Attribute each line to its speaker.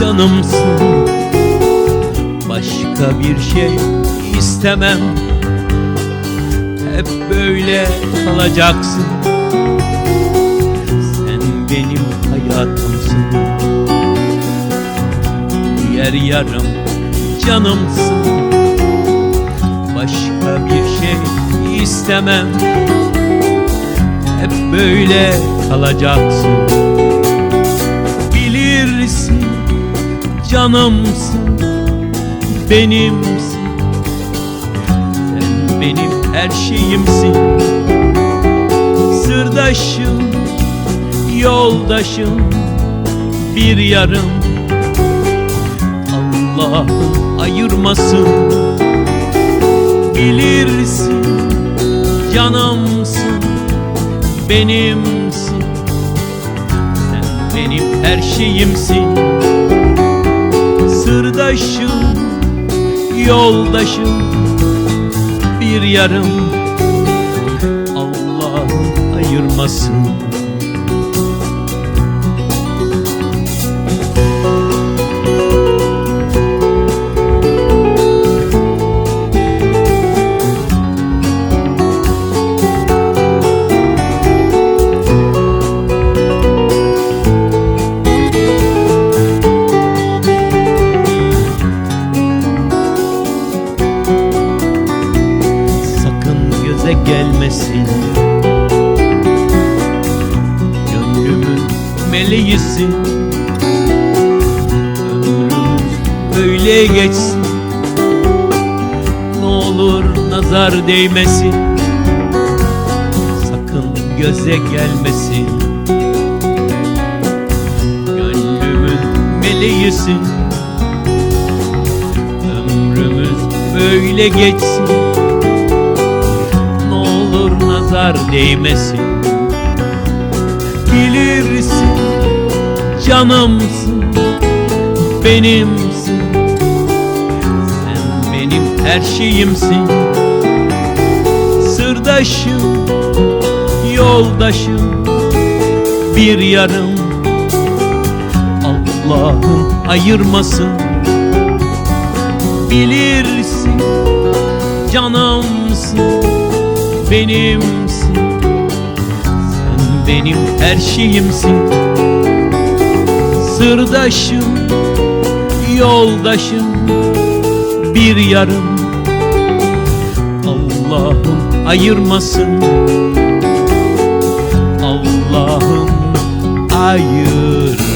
Speaker 1: canımsın. Başka bir şey istemem. Hep böyle kalacaksın. Sen benim hayatımsın. Diğer yarım canımsın. Başka bir şey istemem. Hep böyle kalacaksın canımsın Benimsin. Sen benim her şeyimsin. Sırdaşım Yoldaşım Bir yarım. Allah'ım ayırmasın. Bilirsin canımsın benimsin. Sen benim her şeyimsin Sırdaşım, yoldaşım Bir yarım. Allah'ım ayırmasın göze gelmesin. Gönlümün meleğisin Ömrümüz böyle geçsin. Ne olur nazar değmesin. Sakın göze gelmesin. Gönlümün meleğisin Ömrümüz böyle geçsin nazar değmesin. Bilirsin canımsın benimsin. Sen benim her şeyimsin. Sırdaşım yoldaşım bir yarım. Allah'ım ayırmasın. Bilirsin canımsın benimsin benim her şeyimsin. Sırdaşım, yoldaşım Bir yarım. Allah'ım ayırmasın. Allah'ım ayır